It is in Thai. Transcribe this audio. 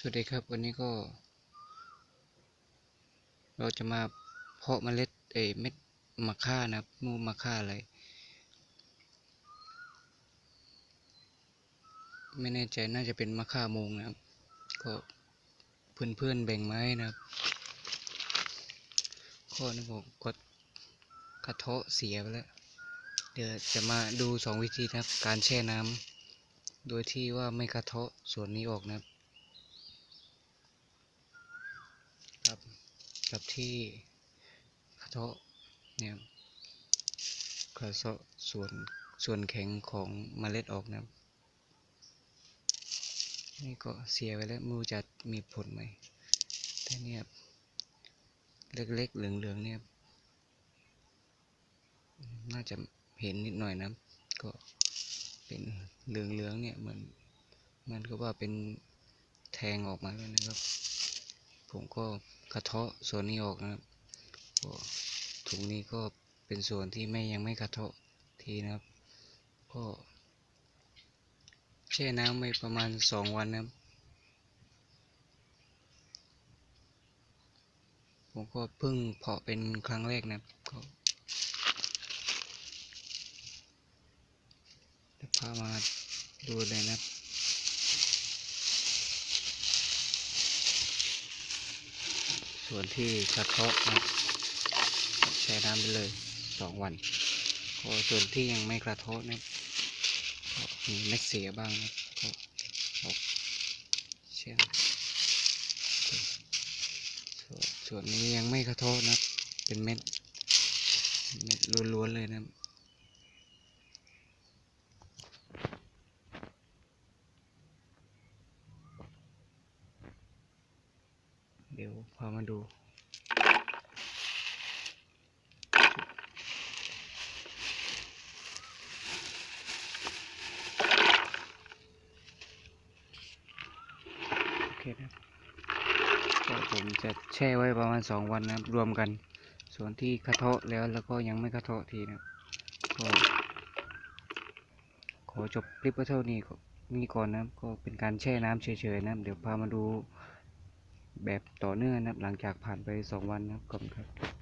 สวัสดีครับวันนี้ก็ เราจะมาเพาะเมล็ดเอเม็ดมะค่านะครับมูมะค่าอะไร ไม่แน่ใจน่าจะเป็นมะค่ามงนะครับ ก็เพื่อนๆแบ่งไม้นะครับ ข้อนี้ผมก็กระเทาะเสียไปแล้ว เดี๋ยวจะมาดูสองวิธีนะครับ การแช่น้ำโดยที่ว่าไม่กระเทาะส่วนนี้ออกนะครับ กับที่กระเทะเนี่ยกระทะส่วนส่วนแข็งของเมล็ดออกนะนี่ก็เสียไปแล้วมรู้จะมีผลไหมแต่เนี่ยเล็กๆเหลืองๆเนี่ยน่าจะเห็นนิดหน่อยนะก็เป็นเหลืองๆเนี่ยเหมือนมันก็ว่าเป็นแทงออกมาแล้วนะครับ ผมก็ กระเทาะส่วนนี้ออกนะครับถุงนี้ก็เป็นส่วนที่ไม่ยังไม่กระเทาะทีนะครับ ก็แช่น้ำไปประมาณสองวันนะครับ ผมก็เพิ่งเพาะเป็นครั้งแรกนะครับก็เดี๋ยวพามาดูเลยนะครับ ส่วนที่กระเทาะนะครับแช่น้ำไปเลยสองวันก็ส่วนที่ยังไม่กระเทาะนะก็มีเม็ดเสียบ้างนะก็ออกแช่ส่วนส่วนนี้ยังไม่กระเทาะนะเป็นเม็ดเม็ดล้วนๆเลยนะครับ เดี๋ยวพามาดู โอเคนะครับก็ผมจะแช่ไว้ประมาณสองวันนะครับ รวมกัน ส่วนที่กระเทาะแล้วแล้วก็ยังไม่กระเทาะทีนะครับก็ขอจบคลิปไว้เท่านี้ก็นี่ก่อนนะครับ ก็เป็นการแช่น้ำเฉยๆนะครับ เดี๋ยวพามาดู แบบต่อเนื่องนะครับหลังจากผ่านไปสองวันนะครับขอบคุณครับ